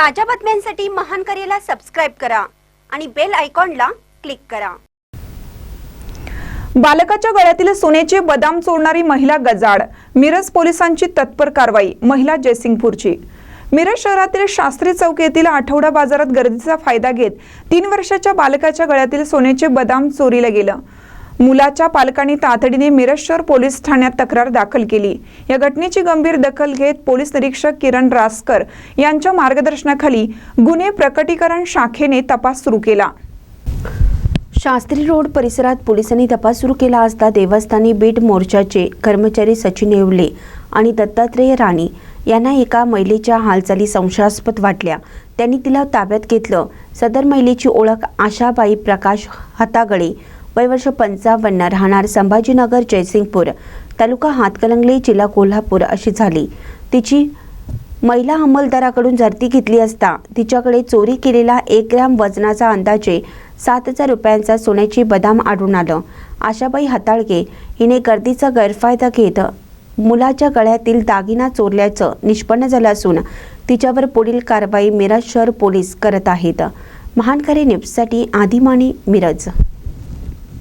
ताज्या बातम्यांसाठी महान करेला सबस्क्राईब करा आणि बेल आयकॉनला क्लिक करा. बालकाच्या गळ्यातील सोन्याचे बदाम चोरणारी महिला गजाड मिरज पोलिसांची तत्पर कारवाई महिला जयसिंगपूरची. मिरज शहरातील शास्त्री चौक येथील आठवडा बाजारात गर्दीचा फायदा घेत तीन वर्षाच्या बालकाच्या गळ्यातील सोन्याचे बदाम चोरीला गेलं. मुलाच्या पालकांनी तातडीने मिरजशोर पोलीस ठाण्यात तक्रार दाखल केली. या घटनेची गंभीर दखल घेत पोलीस निरीक्षक किरण रासकर यांच्या मार्गदर्शनाखाली गुन्हे प्रकटीकरण शाखेने तपास सुरू केला. शास्त्री रोड परिसरात पोलिसांनी तपास सुरू केला असता देवस्थानी बीट मोर्चाचे कर्मचारी सचिन येवले आणि दत्तात्रेय राणी यांना एका महिलेच्या हालचाली संशयास्पद वाटल्या. त्यांनी तिला ताब्यात घेतलं. सदर महिलेची ओळख आशाबाई प्रकाश हातागळे वय वर्ष पंचावन्न राहणार संभाजीनगर जयसिंगपूर तालुका हातकलंगले जिल्हा कोल्हापूर अशी झाली. तिची महिला अंमलदाराकडून झडती घेतली असता तिच्याकडे चोरी केलेला एक ग्रॅम वजनाचा अंदाजे सात हजार रुपयांचा सोन्याची बदाम आढळून आलं. आशाबाई हाताळगे हिने गर्दीचा गैरफायदा घेत मुलाच्या गळ्यातील दागिना चोरल्याचं निष्पन्न झालं असून तिच्यावर पुढील कारवाई मिरज शहर पोलीस करत आहेत. महानकरे न्यूजसाठी आदिमानी मिरज.